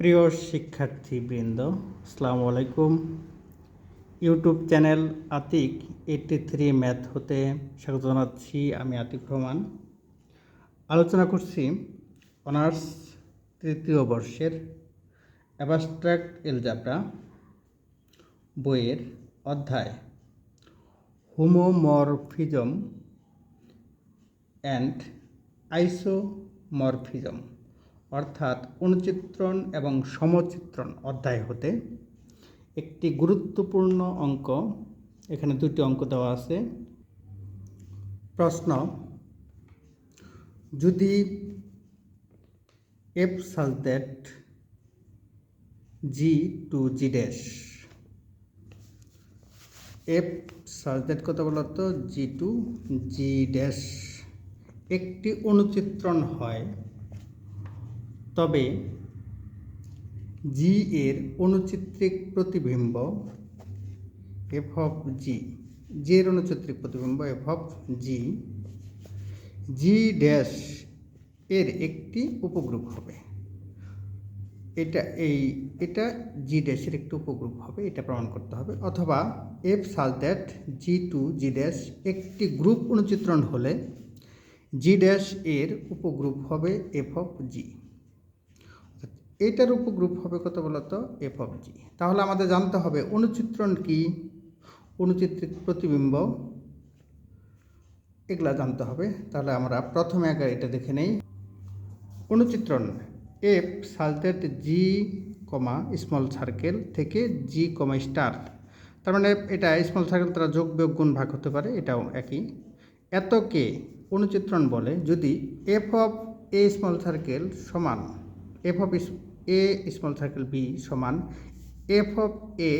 প্রিয় শিক্ষার্থীবৃন্দ, আসসালামু আলাইকুম। YouTube channel Atik eighty three math হতে স্বাগত জানাচ্ছি আমি আতিক রহমান। আলোচনা করছি অনার্স তৃতীয় বর্ষের অ্যাবাস্ট্রাক্ট এলজাব্রা বইয়ের অধ্যায় হোমোমরফিজম অ্যান্ড আইসোমরফিজম অর্থাৎ অনুচিত্রণ এবং সমচিত্রণ অধ্যায় হতে একটি গুরুত্বপূর্ণ অঙ্ক। এখানে দুটি অঙ্ক দেওয়া আছে। প্রশ্ন, যদি f such G to G dash f such that কত বলতো জি টু জি ড্যাশ একটি অনুচিত্রণ হয় তবে জি এর অনুচিত্রিক প্রতিবিম্ব এফ অফ জি জি এর অনুচিত্রিক প্রতিবিম্ব f of G G dash এর একটি উপগ্রুপ হবে। এটা এই, এটা জি ড্যাশের একটি উপগ্রুপ হবে, এটা প্রমাণ করতে হবে। অথবা f such that G to G dash একটি গ্রুপ অনুচিত্রণ হলে জি ড্যাশ এর উপগ্রুপ হবে এফ অফ জি এটার উপগ্রুপ হবে কত বলতো? এফ অফ জি তাহলে আমাদের জানতে হবে অনুচিত্রণ কি? অনুচিত্রিক প্রতিবিম্ব। এগুলা জানতে হবে। তাহলে আমরা প্রথমে আগে এটা দেখে নেই। অনুচিত্রণ। F such that G comma small circle থেকে জি কমা স্টার। তার মানে এটা স্মল সার্কেল তারা যোগ বিয়োগ গুণ ভাগ হতে পারে, এটাও একই। এতকে অনুচিত্রণ বলে যদি f of a small circle সমান f of a small circle b সমান f of a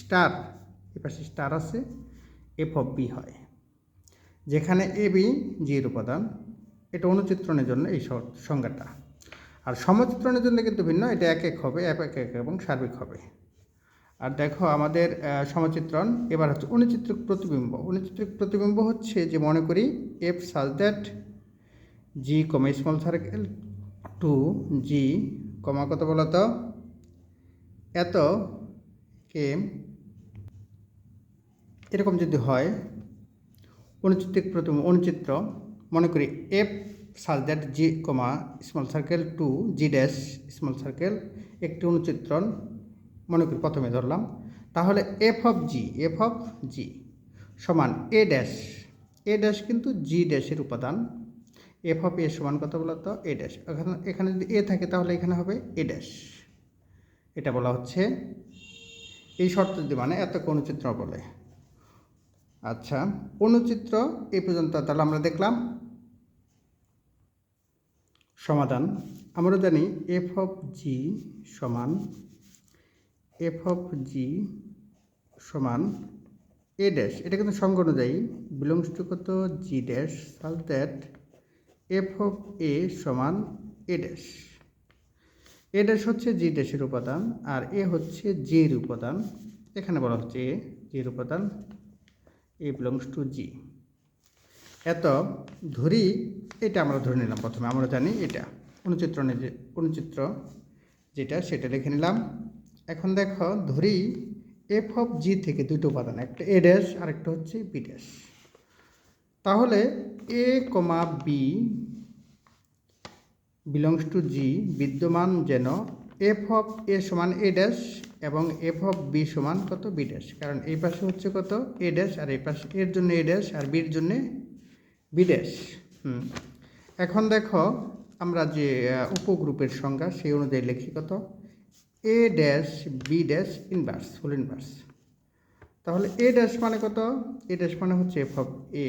star a পাশে স্টার আছে এফ অফ বি হয়। যেখানে এ বি জির উপাদান। এটা অনুচিত্রণের জন্য এই সংজ্ঞাটা। আর সমচিত্রণের জন্য কিন্তু ভিন্ন, এটা এক এক হবে, এক এক এক এবং সার্বিক হবে। আর দেখো আমাদের সমচিত্রণ, এবার হচ্ছে অনুচিত্রিক প্রতিবিম্ব। অনুচিত্রিক প্রতিবিম্ব হচ্ছে যে মনে করি f such that G comma small circle to G comma কত বলো তো? এত কে? এরকম যদি হয় অনুচিত্রিক প্রথম, অনুচিত্র, মনে করি f such that G comma small circle to G dash small circle, একটি অনুচিত্রণ, মনে করি প্রথমে ধরলাম। তাহলে f of G f of G সমান এ ড্যাশ এ ড্যাশ কিন্তু জি ড্যাশের উপাদান। এফ অফ এ সমান কত বলতো? এ ড্যাশ এখানে যদি এ থাকে তাহলে এখানে হবে এ ড্যাশ এটা বলা হচ্ছে এই শর্ত যদি মানে এত অনুচিত্র বলে। আচ্ছা অনুচিত্র এই পর্যন্ত তাহলে আমরা দেখলাম সমাধান। আমরা জানি এফ অফ জি সমান এফ অফ জি সমান এ ড্যাশ এটা কিন্তু সঙ্গ অনুযায়ী বিলংস কত? G dash such that f of a সমান এ ড্যাশ। হচ্ছে জি ড্যাশের উপাদান আর এ হচ্ছে জির উপাদান। এখানে বলা হচ্ছে এ, জির উপাদান। A belongs to G. এত, ধরি, এটা আমরা ধরে নিলাম প্রথমে, আমরা জানি এটা। অনুচিত্রণে যে, অনুচিত্র যেটা, সেটা লিখে নিলাম। এখন দেখো, ধরি, এফ অফ জি থেকে দুটো উপাদান, একটা এ আর একটা হচ্ছে বি ড্যাশ। তাহলে a comma b belongs to G বিদ্যমান যেন এফ অফ এ সমান এ ড্যাশ এবং এফ অফ বি সমান কত বি ড্যাশ কারণ এই পাশে হচ্ছে কত এ ড্যাশ আর এই পাশে এর জন্য এ ড্যাশ আর বির জন্যে বি ড্যাশ এখন দেখো আমরা যে উপগ্রুপের সংজ্ঞা সেই অনুযায়ী লিখি কত? A dash b dash inverse whole inverse তাহলে এ ড্যাশ মানে কত? এ ড্যাশ মানে হচ্ছে এফ অফ এ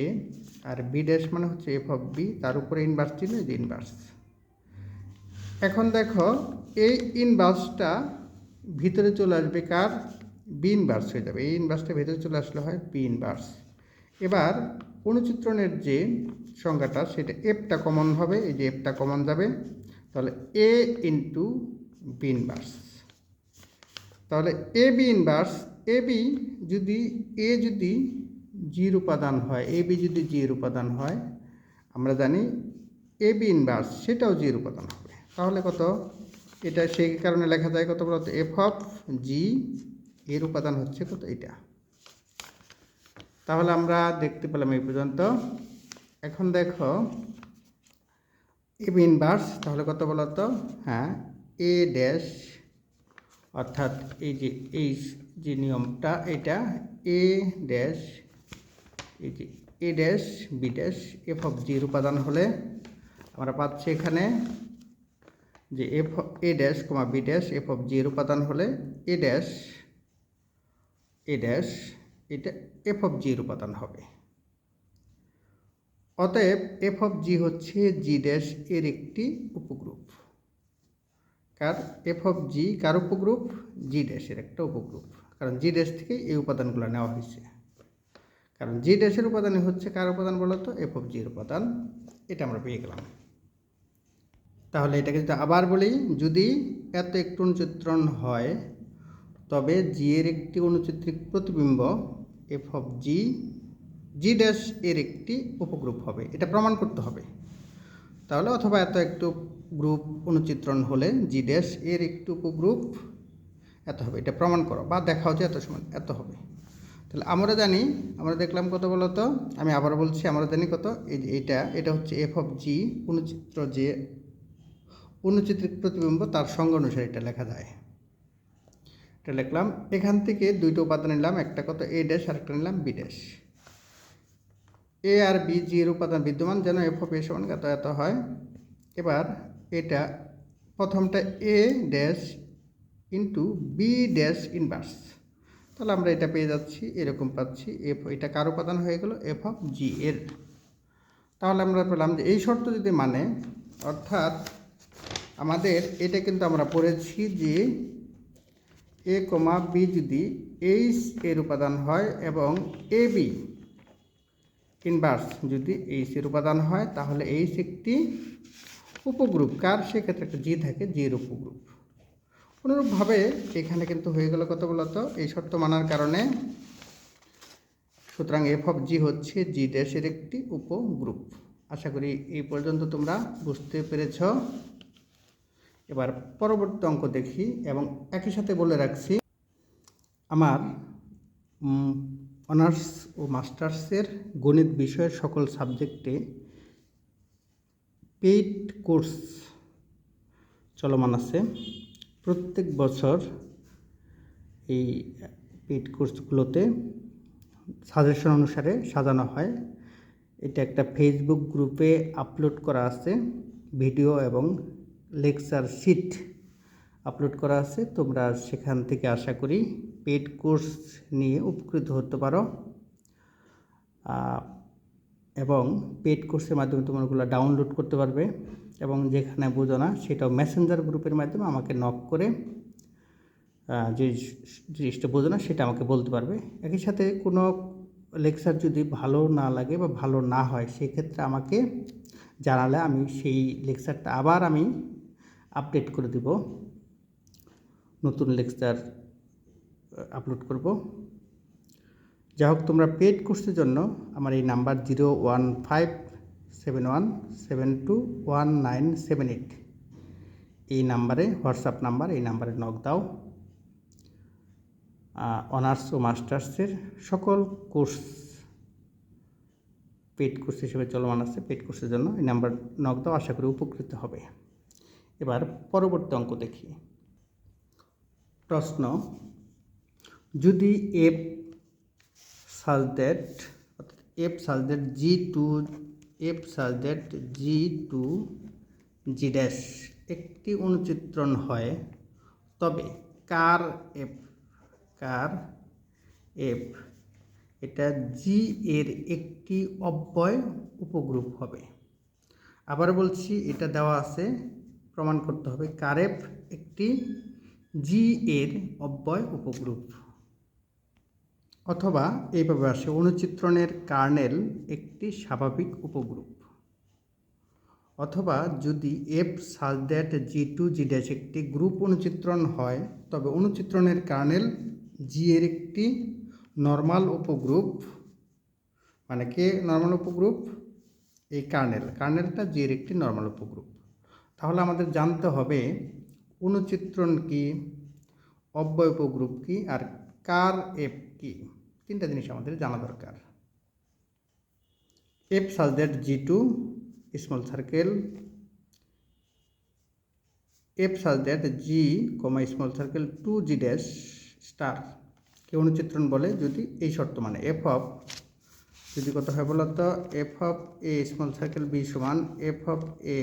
আর বি ড্যাশ মানে হচ্ছে এফ অফ বি তার উপরে ইনভার্স এই যে ইনভার্স এখন দেখো, এই ইনভার্সটা ভিতরে চলে আসবে কার? বি ইনভার্স হয়ে যাবে। এই ইনভার্সটা ভিতরে চলে আসলে হয় বি ইনভার্স এবার অনুচিত্রণের যে সংজ্ঞাটা, সেটা এফটা কমন হবে, এই যে এফটা কমন যাবে। তাহলে এ ইন্টু বি ইনভার্স তাহলে a b inverse a b যদি এ যদি জির উপাদান হয়, এ বি যদি জির উপাদান হয়, আমরা জানি এ বি ইনভার্স সেটাও জির উপাদান হবে। তাহলে কত? এটা সেই কারণে লেখা যায় কত বলতো? এফ অফ জি এর উপাদান হচ্ছে কত? এটা তাহলে আমরা দেখতে পেলাম এই পর্যন্ত। এখন দেখো এম ইনভার্স তাহলে কত বলতো? হ্যাঁ এ ড্যাশ অর্থাৎ এই যে এই যে নিয়মটা, এটা এ ড্যাশ এই যে a dash b dash f of জির উপাদান হলে আমরা পাচ্ছি এখানে যে f a dash comma b dash f of জির উপাদান হলে এ ড্যাশ এ ড্যাশ এটা এফ অফ জির উপাদান হবে। অতএব এফ অফ জি হচ্ছে জি ড্যাশ এর একটি উপগ্রুপ। কার? এফ অফ জি কার উপগ্রুপ? জি ড্যাশের একটা উপগ্রুপ। কারণ জি ড্যাশ থেকে এই উপাদানগুলো নেওয়া হয়েছে। কারণ জি ড্যাশের উপাদানই হচ্ছে কার উপাদান বলতো এফ অফ জির উপাদান। এটা আমরা পেয়ে গেলাম। তাহলে এটাকে যদি আবার বলি, যদি এত একটু অনুচিত্রণ হয়, তবে জি এর একটি অনুচিত্রিক প্রতিবিম্ব f of G G dash এর একটি উপগ্রুপ হবে। এটা প্রমাণ করতে হবে। তাহলে অথবা এত একটু গ্রুপ অনুচিত্রণ হলে জি ড্যাশ এর একটি উপগ্রুপ এত হবে, এটা প্রমাণ করো বা দেখাও যে এত সমান, এত হবে। তাহলে আমরা জানি, আমরা দেখলাম কত বলতো আমি আবার বলছি, আমরা জানি কত? এই যে এটা এটা হচ্ছে এফ অফ জি অনুচিত্র যে অনুচিত্রিক প্রতিবিম্ব, তার সঙ্গ অনুসারে এটা লেখা যায়। এটা লিখলাম, এখান থেকে দুইটা উপাদান নিলাম, একটা কত? এ ড্যাশ আর একটা নিলাম বি ড্যাশ এ আর বি জি এর উপাদান বিদ্যমান, যেন এফ অফ এ সমান কত এত হয়। এবার এটা প্রথমটা a dash into b dash inverse তাহলে আমরা এটা পেয়ে যাচ্ছি, এরকম পাচ্ছি এফ এটা কার উপাদান হয়ে গেল? এফ অফ জি এর। তাহলে আমরা পেলাম যে এই শর্ত যদি মানে অর্থাৎ আমাদের এটা কিন্তু আমরা পড়েছি যে এ কমা বি যদি এইচ এর উপাদান হয় এবং এ বি ইনভার্স যদি এইচ এর উপাদান হয়, তাহলে এইচ একটি উপগ্রুপ। কার? সেক্ষেত্রে একটা জি থাকে জির উপগ্রুপ। অনুরূপভাবে এখানে কিন্তু হয়ে গেল কত বলতো? এই শর্ত মানার কারণে। সুতরাং এফ অফ জি হচ্ছে জি ড্যাশের একটি উপগ্রুপ। আশা করি এই পর্যন্ত তোমরা বুঝতে পেরেছ। এবার পরবর্তী অঙ্ক দেখি এবং একই সাথে বলে রাখছি, আমার অনার্স ও মাস্টার্সের গণিত বিষয়ের সকল সাবজেক্টে পেইড কোর্স চলমান আছে। প্রত্যেক বছর এই পেইড কোর্সগুলোতে সাজেশন অনুসারে সাজানো হয়। এটা একটা ফেসবুক গ্রুপে আপলোড করা আছে, ভিডিও এবং লেকচার শিট আপলোড করা আছে। তোমরা সেখান থেকে আশা করি পেড কোর্স নিয়ে উপকৃত হতে পারো। এবং পেড কোর্সের মাধ্যমে তোমরা ওগুলো ডাউনলোড করতে পারবে। এবং যেখানে বোঝো না, সেটাও মেসেঞ্জার গ্রুপের মাধ্যমে আমাকে নক করে যে জিনিসটা বোঝো না, সেটা আমাকে বলতে পারবে। একই সাথে কোনো লেকচার যদি ভালো না লাগে বা ভালো না হয়, সেক্ষেত্রে আমাকে জানালে আমি সেই লেকচারটা আবার আমি আপডেট করে দিব। নতুন লেকচার আপলোড করব। যা হোক, তোমরা পেড কোর্সের জন্য আমার এই number zero one five seven one seven two one nine seven eight এই নাম্বারে হোয়াটসঅ্যাপ নাম্বার, এই নাম্বারে নক দাও। অনার্স ও মাস্টার্সের সকল কোর্স পেড কোর্স হিসেবে চলমান আছে পেড কোর্সের জন্য এই নাম্বার নক দাও, আশা করি উপকৃত হবে। এবার পরবর্তী অঙ্ক দেখি। প্রশ্ন, যদি F such that f such G to f such that G to G dash একটি অনুচিত্রণ হয়। তবে কার এফ কার এফ এটা জি এর একটি অব্যয় উপগ্রুপ হবে। আবার বলছি, এটা দেওয়া আছে, প্রমাণ করতে হবে। কারেফ একটি জি এর অব্যয় উপগ্রুপ। অথবা এইভাবে আসে অনুচিত্রণের কার্নেল একটি স্বাভাবিক উপগ্রুপ। অথবা যদি f such that G to G dash একটি গ্রুপ অনুচিত্রণ হয়, তবে অনুচিত্রণের কার্নেল জি এর একটি নর্মাল উপগ্রুপ মানে কে নর্মাল উপগ্রুপ? এই কার্নেল, কার্নেলটা জি এর একটি নর্মাল উপগ্রুপ। তাহলে আমাদের জানতে হবে অনুচিত্রণ কি, অব্যয় উপগ্রুপ কি, আর কার এফ কি? তিনটা জিনিস আমাদের জানা দরকার। F such that G to small circle f such that G comma small circle to G dash star কে অনুচিত্রণ বলে যদি এই শর্ত মানে এফ অফ যদি কত হয় বলতো f of a small circle b সমান এফ অফ এ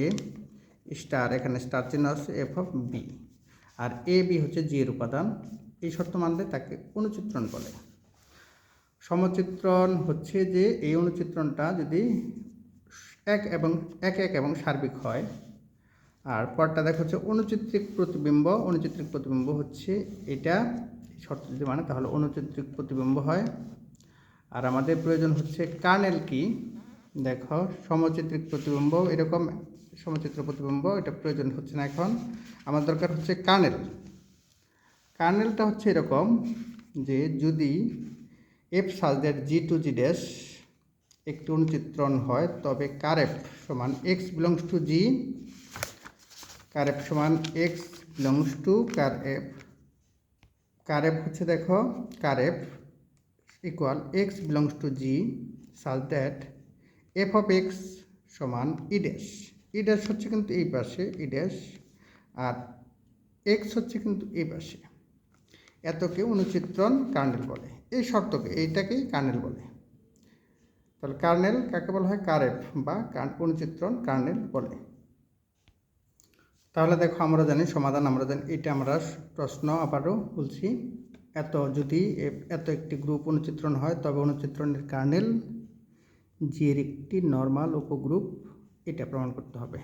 স্টার এখানে স্টার চিহ্ন আছে এফ অফ বি আর এ বি হচ্ছে জি এর উপাদান। এই শর্ত মানলে তাকে অনুচিত্রণ বলে। সমচিত্রণ হচ্ছে যে এই অনুচিত্রণটা যদি এক এবং, এক এক এবং সার্বিক হয়, আর পরটা দেখা হচ্ছে অনুচিত্রিক প্রতিবিম্ব অনুচিত্রিক প্রতিবিম্ব হচ্ছে এটা শর্ত যদি মানে তাহলে অনুচিত্রিক প্রতিবিম্ব হয়। আর আমাদের প্রয়োজন হচ্ছে কার্নেল কি? দেখো, সমচিত্রিক প্রতিবিম্ব, এরকম সমচিত্র প্রতিবিম্ব, এটা প্রয়োজন হচ্ছে না এখন। আমার দরকার হচ্ছে কার্নেল। কার্নেলটা হচ্ছে এরকম যে যদি f such that G to G dash একটি অনুচিত্রণ হয়, তবে কারেফ সমান x belongs to G ker f সমান x belongs to ker f ker f হচ্ছে দেখো ker f equal x belongs to G such that f of x সমান e dash ই dash হচ্ছে কিন্তু এই পাশে ই ড্যাশ আর এক্স হচ্ছে কিন্তু এই পাশে। এতকে অনুচিত্রণ কার্নেল বলে। এই শর্তকে এইটাকেই কার্নেল বলে। তাহলে কার্নেল কাকে বলা হয়? কারেফ বা অনুচিত্রণ কার্নেল বলে। তাহলে দেখো, আমরা জানি, সমাধান আমরা জানি, এটা আমরা প্রশ্ন আবারও বলছি। এত যদি এত একটি গ্রুপ অনুচিত্রণ হয়, তবে অনুচিত্রণের কার্নেল জি একটি নর্মাল উপগ্রুপ, এটা প্রমাণ করতে হবে।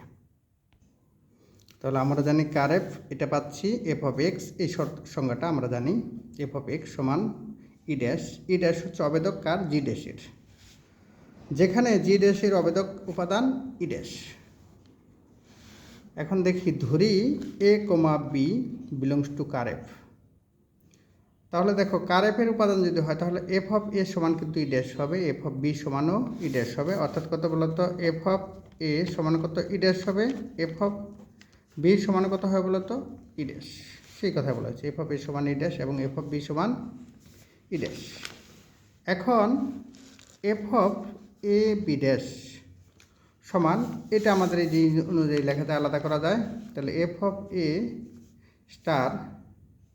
তাহলে আমরা জানি কারেফ এটা পাচ্ছি এফ অফ এক্স, এই সংজ্ঞাটা আমরা জানি এফ অফ এক্স সমান ই ড্যাশ ই ড্যাশ হচ্ছে অবেদক কার? জি ড্যাশের। যেখানে জি ড্যাশের অবেদক উপাদান ই ড্যাশ। এখন দেখি ধরি a comma b belongs to ker f তাহলে দেখো কারেফের উপাদান যদি হয়, তাহলে এফ অফ এ সমান কিন্তু ই ড্যাশ হবে, এফ অফ বি সমানও ই ড্যাশ হবে। অর্থাৎ কত বলতো? এফ অফ এ সমান কত? ই ড্যাশ হবে, এফ অফ বি সমান কত হয় বলতো? ই ড্যাশ সেই কথা বলা হচ্ছে এফ অফ এ সমান ই ড্যাশ এবং এফ অফ বি সমান ই ড্যাশ এখন f of a b dash সমান, এটা আমাদের এই যে অনুযায়ী লেখাতে আলাদা করা যায়। তাহলে f of a star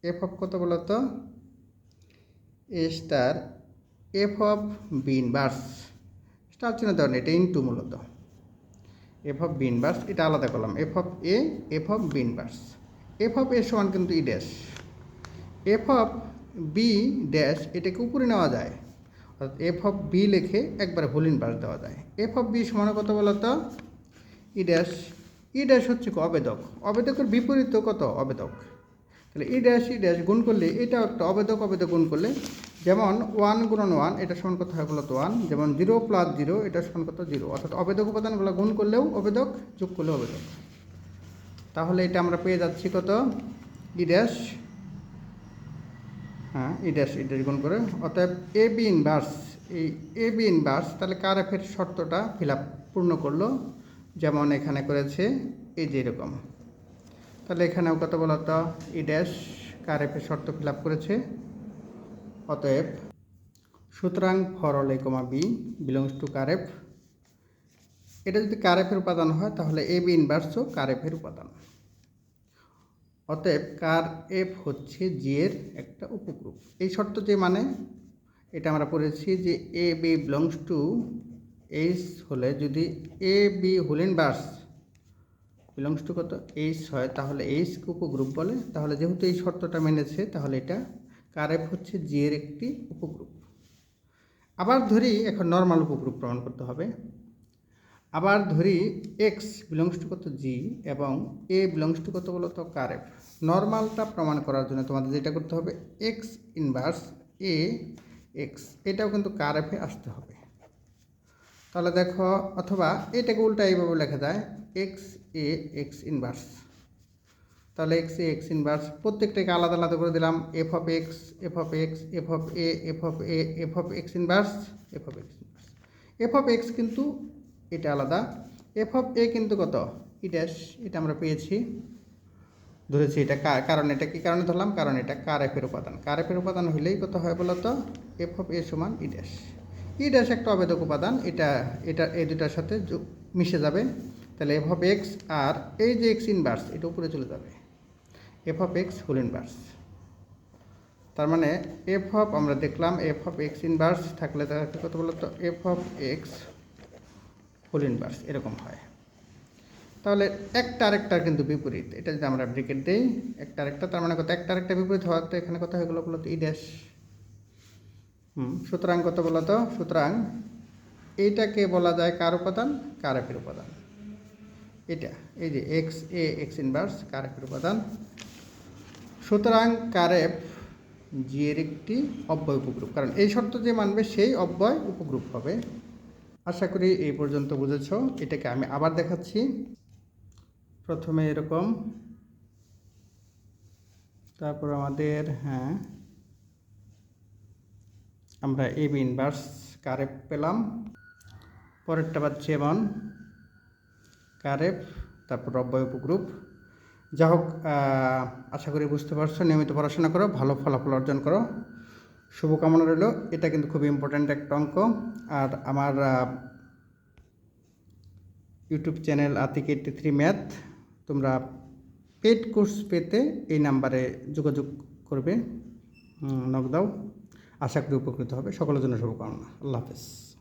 f of কত বলতো? A star f of b inverse star চিহ্ন নেই, এটা ইনটু মূলত। এফ অফ বি ইনভার্স এটা আলাদা করলাম। F of a f of b inverse f of a সমান কিন্তু e dash f of b dash এটাকে উপরে নেওয়া যায়। অর্থাৎ এফ অফ বি লেখে একবার হোল ইনভার্স দেওয়া যায়। এফ অফ বি সমান কত বলতো ই ড্যাশ ই ড্যাশ হচ্ছে অবেদক। অবেদকের বিপরীত কত? অবেদক। তাহলে ই ড্যাশ ই ড্যাশ গুণ করলে এটা একটা অবেদক অবেদক গুণ করলে যেমন ওয়ান গুণন ওয়ান এটা সমান কত হয় বলতো ওয়ান যেমন জিরো প্লাস জিরো এটা সমান কত জিরো অর্থাৎ অবেদক উপাদানগুলো গুণ করলেও অবেদক যোগ করলেও অবেদক তাহলে এটা আমরা পেয়ে যাচ্ছি কত? ই ড্যাশ হ্যাঁ ই ড্যাশ ই ড্যাশ গুণ করে। অতএব এ বি ইনভার্স এই এ বি ইনভার্স তাহলে কারেফের শর্তটা ফিল পূর্ণ করল? যেমন এখানে করেছে, এই যে এরকম। তাহলে এখানেও কত বলতো ই ড্যাশ কারেফের শর্ত ফিল করেছে? অতএব সুতরাং for all a comma b belongs to ker f এটা যদি কারেফের উপাদান হয়, তাহলে এ বি ইনভার্সও কারেফের উপাদান। অতএব কার এফ হচ্ছে জি এর একটা উপগ্রুপ। এই শর্ত যে মানে এটা আমরা পড়েছি যে a b belongs to H হলে যদি a b whole inverse belongs to কত? এইচ হয়, তাহলে এইচ উপগ্রুপ বলে। তাহলে যেহেতু এই শর্তটা মেনেছে, তাহলে এটা কার এফ হচ্ছে জি এর একটি উপগ্রুপ। আবার ধরি, এখন নর্মাল উপগ্রুপ প্রমাণ করতে হবে। আবার ধরি এক্স বিলংস টু কত? জি এবং এ বিলংস টু কত বলতো? কারেফ নর্মালটা প্রমাণ করার জন্য তোমাদের যেটা করতে হবে এক্স ইনভার্স এ এক্স এটাও কিন্তু কারেফে আসতে হবে। তাহলে দেখো, অথবা এটাকে উল্টা এইভাবে লেখা যায় এক্স এ এক্স ইনভার্স তাহলে এক্স এ এক্স ইনভার্স প্রত্যেকটাকে আলাদা আলাদা করে দিলাম f of x f of x f of a f of a f of x inverse f of x inverse f of x কিন্তু এটা আলাদা এফ অফ এ কিন্তু কত? ই ড্যাশ এটা আমরা পেয়েছি। ধরেছি এটা কারণ এটা কি কারণে ধরলাম? কারণ এটা কার এফের উপাদান। কার এফের উপাদান হলেই কত হয় বলতো? এফ অফ এ সমান ই ড্যাশ ই ড্যাশ একটা অবেদক উপাদান এটা এটা, এই দুটার সাথে মিশে যাবে। তাহলে এফ অফ এক্স আর এই যে এক্স ইনভার্স এটা উপরে চলে যাবে। F of x whole inverse তার মানে এফ অফ আমরা দেখলাম এফ অফ এক্স ইনভার্স থাকলে তাকে কত বলতো? F of x whole inverse এরকম হয়। তাহলে একটা আরেকটার কিন্তু বিপরীত। এটা যদি আমরা ব্রেকেট দিই, একটা আরেকটা, তার মানে কত? একটা আরেকটা বিপরীত হওয়ার তো এখানে কথা হয়ে গেলো বলতো? ই ড্যাশ হুম সুতরাং কত বলতো সুতরাং এইটাকে বলা যায় কার উপাদান? কারকের উপাদান। এটা, এই যে এক্স এ এক্স ইনভার্স কারকের উপাদান। সুতরাং কারেপ জি এর একটি অব্যয় উপগ্রুপ, কারণ এই শর্ত যে মানবে সেই অব্যয় উপগ্রুপ হবে। আশা করি এই পর্যন্ত বুঝেছ। এটাকে আমি আবার দেখাচ্ছি। প্রথমে এরকম, তারপর আমাদের হ্যাঁ আমরা এ বি ইনভার্স কারেপ পেলাম। পরেরটা পাচ্ছি এমন কারেপ তারপর অব্যয় উপগ্রুপ। যা হোক আশা করি বুঝতে পারছ। নিয়মিত পড়াশোনা করো, ভালো ফলাফল অর্জন করো। শুভকামনা রইল। এটা কিন্তু খুব ইম্পর্ট্যান্ট একটা অঙ্ক। আর আমার YouTube channel Atik eighty three math তোমরা পেড কোর্স পেতে এই নাম্বারে যোগাযোগ করবে। নক দাও। আশা করি উপকৃত হবে। সকলের জন্য শুভকামনা। আল্লাহ হাফেজ।